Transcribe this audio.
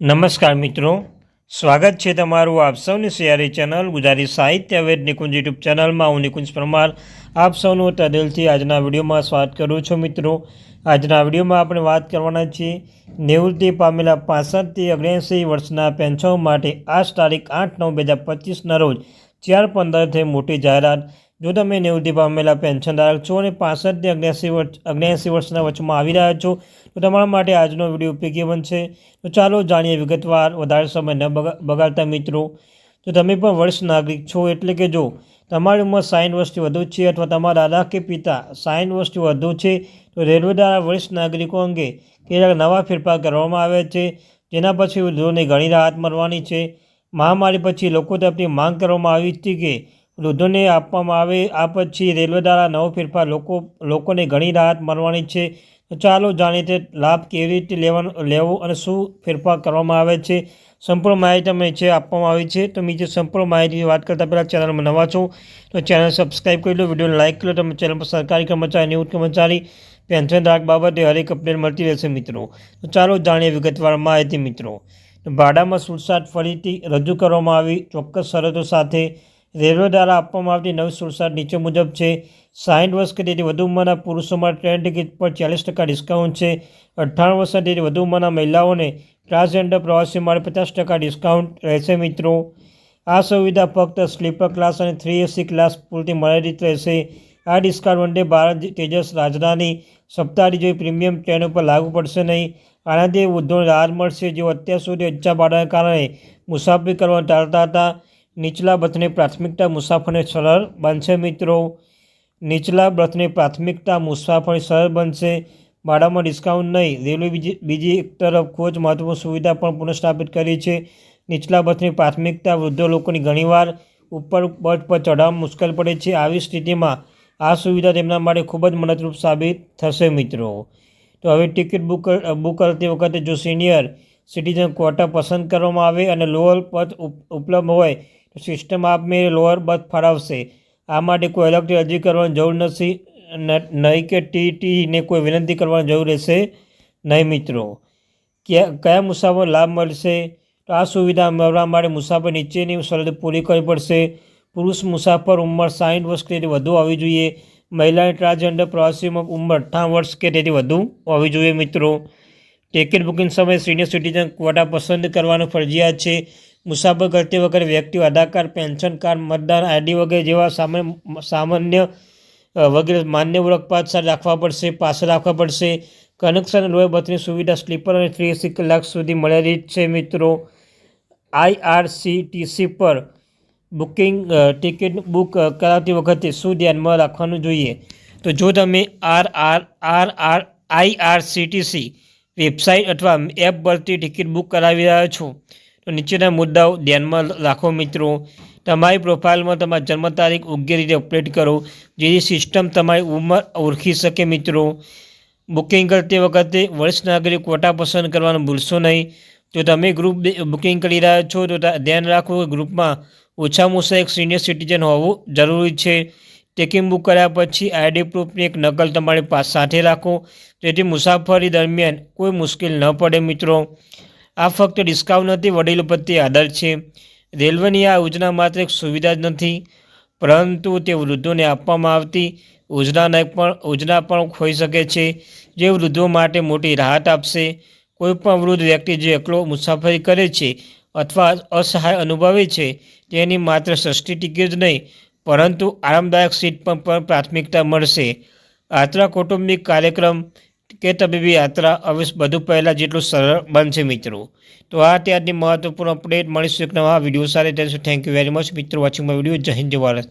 નમસ્કાર મિત્રો. સ્વાગત છે તમારું આપ સૌની સિયારી ચેનલ, ગુજરાતી સાહિત્ય વેદ નિકુંજ યુટ્યુબ ચેનલમાં. હું નિકુંજ પરમાર. આપ સૌનું તદિલથી આજના વિડીયોમાં સ્વાગત કરું છું મિત્રો. આજના વિડીયોમાં આપણે વાત કરવાના છીએ નિવૃત્તિ પામેલા પાસઠથી અગ્યાસી વર્ષના પેન્શન માટે આજ તારીખ આઠ નવ બે હજાર પચીસના રોજ ચાર પંદરથી મોટી જાહેરાત જો તમે નિવૃત્તિ પામેલા પેન્શનધારક છો અને પાસઠથી અગ્યાસી વર્ષ અગ્યાસી વર્ષના વચમાં આવી રહ્યા છો. તો તમારા માટે આજનો વીડિયો ઉપયોગી બનશે. તો ચાલો જાણીએ વિગતવાર વધારે સમય ન બગા- બગાડતા મિત્રો. તો તમે પણ વર્ષ નાગરિક છો એટલે કે જો તમારી ઉંમર સાઠ વર્ષથી વધુ છે અથવા તમારા દાદા કે પિતા સાઠ વર્ષથી વધુ છે, તો રેલવે દ્વારા વરિષ્ઠ નાગરિકો અંગે કેટલાક નવા ફેરફાર કરવામાં આવ્યા છે. જેના પછી વૃદ્ધોને ઘણી રાહત મળવાની છે. મહામારી પછી લોકો તરફથી માંગ કરવામાં આવી હતી કે વૃદ્ધોને આપવામાં આવે, આ પછી રેલવે દ્વારા નવો ફેરફાર, લોકો, લોકોને ઘણી રાહત મળવાની છે. તો ચાલો જાણીએ તે લાભ કેવી રીતે લેવાનો, લેવો અને શું ફેરફાર કરવામાં આવે છે. સંપૂર્ણ માહિતી અમે છે આપવામાં આવી છે. તો નીચે સંપૂર્ણ માહિતી વાત કરતાં પહેલાં ચેનલમાં નવા છો, તો ચેનલ સબસ્ક્રાઈબ કરી લો, વિડીયોને લાઇક કરી લો, તમે ચેનલ પર સરકારી કર્મચારી નિવૃત્ત કર્મચારી, પેન્શન ધારક બાબતે હરેક અપડેટ મળતી રહેશે મિત્રો. તો ચાલો જાણીએ વિગતવાર માહિતી મિત્રો. ભાડામાં છૂટછાટ ફરીથી રજૂ કરવામાં આવી, ચોક્કસ શરતો સાથે રેલવે દ્વારા આપવામાં આવતી નવી સુરસાદ નીચે મુજબ છે. સાઠ વર્ષ કે તેથી વધુ ઉંમરના પુરુષોમાં ટ્રેન ટિકિટ પર ચાલીસ ટકા ડિસ્કાઉન્ટ છે. અઠ્ઠાણું વર્ષ તેથી વધુ ઉંમરના મહિલાઓને ટ્રાન્સજેન્ડર પ્રવાસીઓ માટે પચાસ ટકા ડિસ્કાઉન્ટ રહેશે મિત્રો. આ સુવિધા ફક્ત સ્લીપર ક્લાસ અને થ્રી એસી ક્લાસ પૂરતી મર્યાદિત રહેશે. આ ડિસ્કાઉન્ટ વંદે ભારત તેજસ રાજધાની સપ્તાહની જેવી પ્રીમિયમ ટ્રેન ઉપર લાગુ પડશે નહીં. આનાથી વૃદ્ધોને રાહત મળશે. જેઓ અત્યાર સુધી ઊંચા ભાડાના કારણે મુસાફરી કરવા ટાળતા હતા. નીચલા બ્રથને પ્રાથમિકતા મુસાફરી સરળ બનશે મિત્રો. નીચલા બ્રથને પ્રાથમિકતા મુસાફરી સરળ બનશે. ભાડામાં ડિસ્કાઉન્ટ નહીં. રેલવે બીજી બીજી એક તરફ ખૂબ જ મહત્વપૂર્ણ સુવિધા પણ પુનઃસ્થાપિત કરી છે. નીચલા બર્થની પ્રાથમિકતા વૃદ્ધ લોકોની ઘણીવાર ઉપર બર્થ પર ચઢાવવા મુશ્કેલ પડે છે. આવી સ્થિતિમાં આ સુવિધા તેમના માટે ખૂબ જ મદદરૂપ સાબિત થશે મિત્રો. તો હવે ટિકિટ બુક બુક કરતી વખતે જો સિનિયર સિટીઝન ક્વોટર પસંદ કરવામાં આવે અને લોઅર પથ ઉપલબ્ધ હોય સિસ્ટમ આપમેળે લોઅર બર્થ ફાળવશે આ માટે કોઈ અલગથી અરજી કરવાની જરૂર નથી નહીં કે ટીટીને કોઈ વિનંતી કરવાની જરૂર રહેશે નહીં મિત્રો. ક્યાં, કયા મુસાફર લાભ મળશે? તો આ સુવિધા મેળવવા માટે મુસાફર નીચેની શરતો પૂરી કરવી પડશે. પુરુષ મુસાફર ઉંમર સાઠ વર્ષ કે તેથી વધુ હોવી જોઈએ. મહિલાની ટ્રાન્સજેન્ડર પ્રવાસીમાં ઉંમર અઠ્ઠાવન વર્ષ કે તેથી વધુ હોવી જોઈએ મિત્રો. ટિકિટ બુકિંગ સમયે સિનિયર સિટીઝન ક્વોટા પસંદ કરવાનું ફરજિયાત છે. મુસાફર કરતી વખતે વ્યક્તિઓ આધાર કાર્ડ, પેન્શન કાર્ડ મતદાર આઈડી વગેરે જેવા સામાન્ય સામાન્ય વગેરે માન્ય ઓળખપાત રાખવા પડશે પાસે રાખવા પડશે. કનેક્શન લોહી બસની સુવિધા, સ્લીપર અને થ્રી એસી કલાક સુધી મળેલી છે મિત્રો. આઈઆરસીટીસી પર બુકિંગ ટિકિટ બુક કરાવતી વખતે શું ધ્યાનમાં રાખવાનું જોઈએ? તો જો તમે R R R R IRCTC website અથવા એપ પરથી ટિકિટ બુક કરાવી રહ્યા છો નીચેના મુદ્દાઓ ધ્યાનમાં રાખો મિત્રો. તમારી પ્રોફાઇલમાં તમારી જન્મ તારીખ યોગ્ય રીતે અપડેટ કરો, જેથી સિસ્ટમ તમારી ઉંમર ઓળખી શકે મિત્રો. બુકિંગ કરતી વખતે વરિષ્ઠ નાગરિક કોટા પસંદ કરવાનું ભૂલશો નહીં. જો તમે ગ્રુપ બુકિંગ કરી રહ્યા છો, તો ધ્યાન રાખો કે ગ્રુપમાં ઓછામાં ઓછા એક સિનિયર સિટીઝન હોવું જરૂરી છે. ટિકિટ બુક કર્યા પછી આઈડી પ્રૂફની એક નકલ તમારી પાસે સાથે રાખો. જેથી મુસાફરી દરમિયાન કોઈ મુશ્કેલ ન પડે મિત્રો. આ ફક્ત ડિસ્કાઉન્ટ નથી, વડીલો પ્રત્યે આદર છે. રેલવેની આ યોજના માત્ર એક સુવિધા જ નથી, પરંતુ તે વૃદ્ધોને આપવામાં આવતી યોજનાને પણ, યોજના પણ હોઈ શકે છે, જે વૃદ્ધો માટે મોટી રાહત આપશે. કોઈપણ વૃદ્ધ વ્યક્તિ જે એકલો મુસાફરી કરે છે અથવા અસહાય અનુભવે છે, તેની માત્ર સસ્તી ટિકિટ જ નહીં, પરંતુ આરામદાયક સીટ પણ પ્રાથમિકતા મળશે. યાત્રા કૌટુંબિક કાર્યક્રમ કે તબીબી યાત્રા હવે બધું પહેલાં જેટલું સરળ બનશે મિત્રો. તો આ ત્યારની મહત્વપૂર્ણ અપડેટ મળીશું એક નવા વીડિયો સાથે. ત્યાં થેન્ક યુ વેરી મચ મિત્રો watching my video Jai Hind, Jai Bharat.